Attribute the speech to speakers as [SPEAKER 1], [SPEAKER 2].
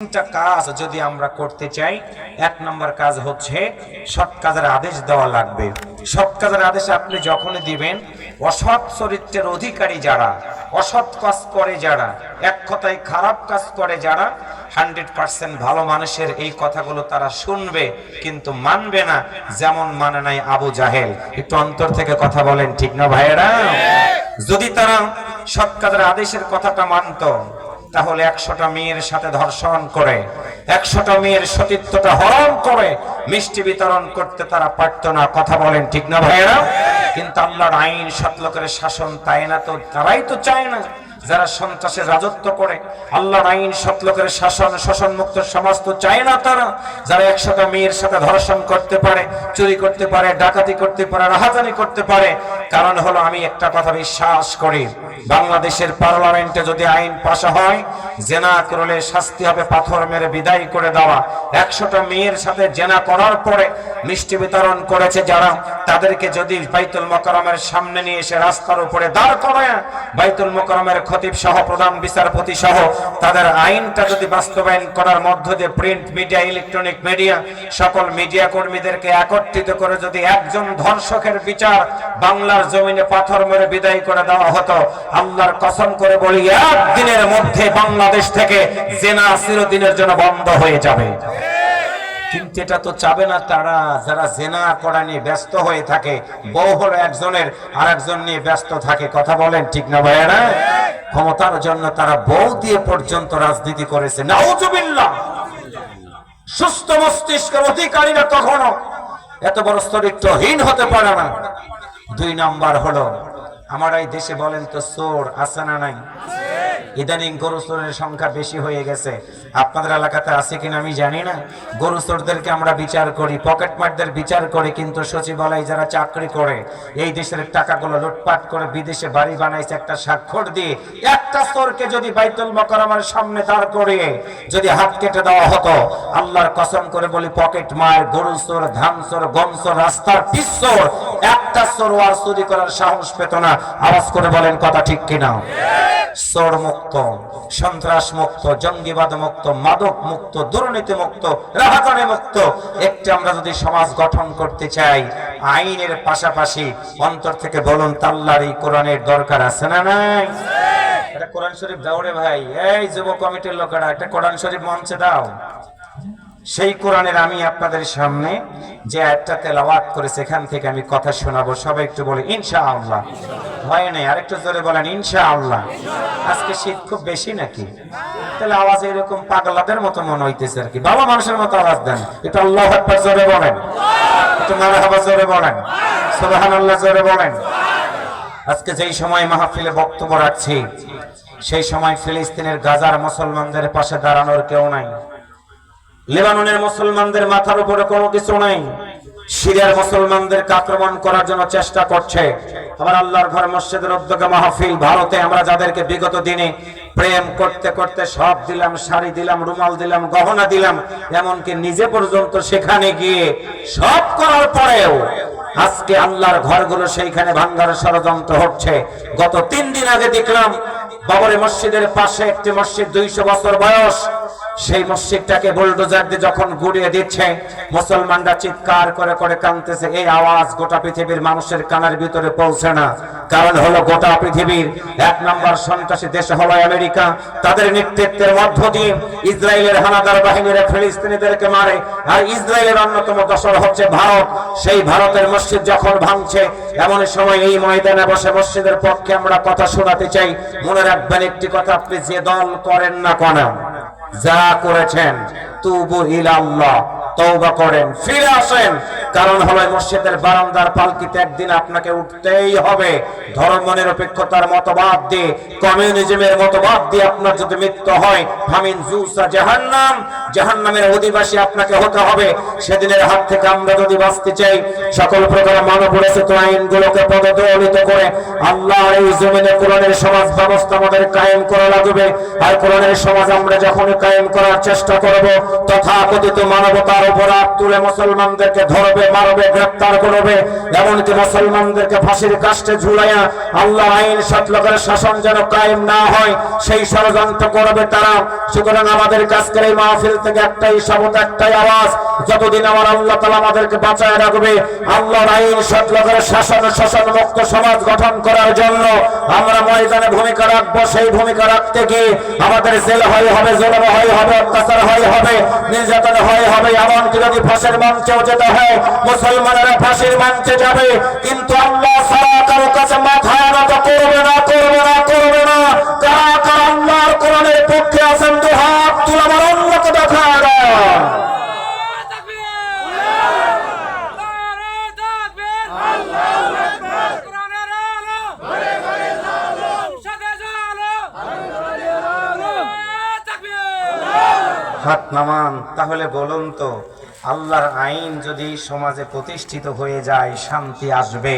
[SPEAKER 1] তিনটা কাজ যদি আমরা করতে চাই এক নম্বর কাজ হচ্ছে সৎ কাজের আদেশ দেওয়া লাগবে। সৎ কাজের আদেশ আপনি যখনই দিবেন অসৎ চরিত্রের অধিকারী যারা অসৎ কাজ করে যারা এক কথায় খারাপ কাজ করে যারা হান্ড্রেড পার্সেন্ট ভালো মানুষের এই কথাগুলো তারা শুনবে কিন্তু মানবে না যেমন মানে নাই আবু জাহেল। একটু অন্তর থেকে কথা বলেন ঠিক না ভাইয়েরা? যদি তারা সৎ কাজের আদেশের কথাটা মানতো তাহলে একশোটা মেয়ের সাথে ধর্ষণ করে, একশোটা মেয়ের সতীত্বটা হরণ করে, মিষ্টি বিতরণ করতে তারা পারত না। কথা বলেন ঠিক না ভাইয়েরা? কিন্তু আল্লাহর আইন সতলোকের শাসন তাই না তো? তারাই তো চায় না। যারা সন্ত্রাসের রাজত্ব করে, আল্লাহর আইন সতলোকের শাসন শোষণ মুক্ত সমাজ তো চায় না তারা। যারা একশোটা মেয়ের সাথে ধর্ষণ করতে পারে, চুরি করতে পারে, ডাকাতি করতে পারে, রাহাজানি করতে পারে, কারণ হলো আমি একটা কথা বিশ্বাস করি, বাংলাদেশের পার্লামেন্টে যদি আইন পাশ হয়, জেনা করলে শাস্তি হবে, পাথর মেরে বিদায় করে দেওয়া। একশোটা মেয়ের সাথে জেনা করার পরে মিষ্টি বিতরণ করেছে যারা, তাদেরকে যদি বাইতুল মোকরমের সামনে নিয়ে এসে রাস্তার উপরে দাঁড় করে বাইতুল মোকরমের খতিব সহ, প্রধান বিচারপতি সহ, তাদের আইনটা যদি বাস্তবায়ন করার মধ্য দিয়ে প্রিন্ট মিডিয়া, ইলেকট্রনিক মিডিয়া, সকল মিডিয়া কর্মীদেরকে একত্রিত করে যদি একজন ধর্ষকের বিচার বাংলার জমিনে পাথর মেরে বিদায় করে দেওয়া হতো, আল্লাহর কসম করে বলি, একদিনের মধ্যে বাংলাদেশ থেকে জেনা চিরদিনের জন্য বন্ধ হয়ে যাবে। কিন্তু এটা তো চাবে না তারা, যারা জেনা করা নিয়ে ব্যস্ত হয়ে থাকে, বউ হলো একজনের আর একজন নিয়ে ব্যস্ত থাকে, কথা বলেন ঠিক না ভাইয়ারা? ক্ষমতার জন্য তারা বউ দিয়ে পর্যন্ত রাজনীতি করেছে। নাউজুবিল্লাহ। সুস্থ মস্তিষ্কের অধিকারীরা কখনো এত বড় স্তরিত্বহীন হতে পারে না। দুই নাম্বার হলো, আমার এই দেশে বলেন তো সোর আছে না নাই? ইদানিং গরু চোরের সংখ্যা বেশি হয়ে গেছে। আপনাদের এলাকাতে আছে কিনা আমি জানি না। গরু চোরদেরকে আমরা বিচার করি, পকেট মারদের বিচার করি, কিন্তু সচিবালয় যারা চাকরি করে, এই দেশের টাকাগুলো লুটপাট করে বিদেশে বাড়ি বানাইছে একটা স্বাক্ষর দিয়ে, একটা চোরকে যদি বাইতুল মকরমের সামনে দাঁড় করিয়ে যদি হাত কেটে দেওয়া হতো, আল্লাহর কসম করে বলি, পকেট মার গরু চোর ধান চোর গম চোর রাস্তার পিস চোর একটা চোর আর চুরি করার সাহস পেত না। আওয়াজ করে বলেন, কথা ঠিক কিনা? চোর মুক্ত সন্ত্রাস মুক্ত জঙ্গিবাদ মুক্ত মাদক মুক্ত দুর্নীতি মুক্ত রাহাজানি মুক্ত একটি আমরা যদি সমাজ গঠন করতে চাই, আইনের পাশাপাশি অন্তর থেকে বলুন, তাল্লার এই কোরআনের দরকার আছে না নাই? এটা কোরআন শরীফ দাও রে ভাই। এই যুব কমিটির লোকেরা, একটা কোরআন শরীফ মঞ্চে দাও। সেই কোরআনের আমি আপনাদের সামনে যে একটা তেলাওয়াত করে সেখান থেকে আমি কথা শোনাবো, সবাই একটু বলে ইনশা আল্লাহ ভয় নেই, আরেকটু জোরে বলেন ইনশা আল্লাহ আজকে শীত খুব বেশি নাকি? তাহলে আওয়াজ এরকম পাগলাদের মতো মনে হইতেছে আর কি। বাবা মানুষের মতো আওয়াজ দেন। একটু আল্লাহ আকবার জোরে বলেন। একটু মারহাবা জোরে বলেন। সুবহানাল্লাহ জোরে বলেন। আজকে যেই সময় মাহফিলে বক্তব্য রাখছি, সেই সময় ফিলিস্তিনের গাজার মুসলমানদের পাশে দাঁড়ানোর কেউ নাই। লেবাননের মুসলমানদের মাথার উপরে কোনো কিছু নাই। সিরিয়ার মুসলমানদেরকে আক্রমণ করার জন্য চেষ্টা করছে। আবার আল্লাহর ঘর মসজিদের উদ্যোগে মাহফিল, ভারতে আমরা যাদেরকে বিগত দিনে প্রেম করতে করতে সব দিলাম, শাড়ি দিলাম, রুমাল দিলাম, গহনা দিলাম, এমনকি নিজে পর্যন্ত সেখানে গিয়ে সব করার পরেও আজকে আল্লাহর ঘরগুলো সেইখানে ভাঙ্গার ষড়যন্ত্র হচ্ছে। গত তিন দিন আগে দেখলাম, বাবরে মসজিদের পাশে একটি মসজিদ, দুইশো বছর বয়স। সেই মসজিদটাকে বুলডোজার দিয়ে যখন গুড়িয়ে দিচ্ছে, মুসলমানরা চিৎকার করে করে কাঁদতেছে, এই আওয়াজ গোটা পৃথিবীর মানুষের কানের ভিতরে পৌঁছে না। কারণ হলো গোটা পৃথিবীর এক নম্বর সন্ত্রাসী দেশ হলো আমেরিকা। তাদের নেতৃত্বের মধ্য দিয়ে ইসরায়েলের হানাদার বাহিনীরা ফিলিস্তিনিদেরকে মারে। আর ইসরায়েলের অন্যতম দশর হচ্ছে ভারত। সেই ভারতের মসজিদ যখন ভাঙছে এমন সময় এই ময়দানে বসে মসজিদের পক্ষে আমরা কথা শোনাতে চাই। মনে রাখবেন একটি কথা, আপনি যে দল করেন না কেন? যা করেছেন তুবু ইলাল্লাহ তৌবা করেন ফিরে আসেন। কারণ হলো মসজিদের বারান্দার পালকিতে একদিন আপনাকে উঠতেই হবে। ধর্ম নিরপেক্ষতার মতবাদ দিয়ে, কমিউনিজমের মতবাদ দিয়ে আপনার যদি মৃত্যু হয় ফামিন জুসা জাহান্নাম, জাহান্নামের অধিবাসী আপনাকে হতে হবে। সেদিনের হাত থেকে আমরা যদি বাঁচতে চাই, সকল প্রকার মানব রচিত আইনগুলোকে পদদলিত করে আল্লাহ এই জমিনে কোরআনের সমাজ ব্যবস্থা আমাদের কায়েম করা লাগবে। আর কোরআনের সমাজ আমরা যখন কায়েম করার চেষ্টা করব, তথাকথিত মানবতার উপর তুলে মুসলমানদেরকে ধরবে করবে মারবে, গ্রেপ্তার করবে। এমনকি মুসলমানদেরকে ফাঁসির কাষ্টে ঝুলাইয়া আল্লাহ আইন সৎলোকের শাসন যেন কায়েম না হয়, সেই ষড়যন্ত্র করবে তারা। সুতরাং আমাদের কাছকে এই মাহফিল থেকে একটাই শপথ একটাই আওয়াজ, যতদিন আমার আল্লাহ তালা আমাদেরকে বাঁচায় রাখবে, আল্লাহর আইন সৎলোকের শাসন শাসন মুক্ত সমাজ গঠন করার জন্য আমরা ময়দানে ভূমিকা রাখব, সেই ভূমিকা রাখতে গিয়ে আমাদের জেল হয় হবে, জোলম হয় হবে, অত্যাচার হয় হবে, নির্যাতন হয় হবে, এমনকি যদি ফাঁসের মঞ্চেও যেতে হয়, মুসলমানেরা ফাঁসির মঞ্চে যাবে, কিন্তু আল্লাহ সারা কারও কাছে মাথা নত করবে না করবে না করবে না কারা কারা আল্লাহর কোরআনের পক্ষে আছেন দু হাত তুলে আমার অন্যকে দেখা দেয় হাত নামান তাহলে বলুন তো আল্লাহর আইন যদি সমাজে প্রতিষ্ঠিত হয়ে যায় শান্তি আসবে।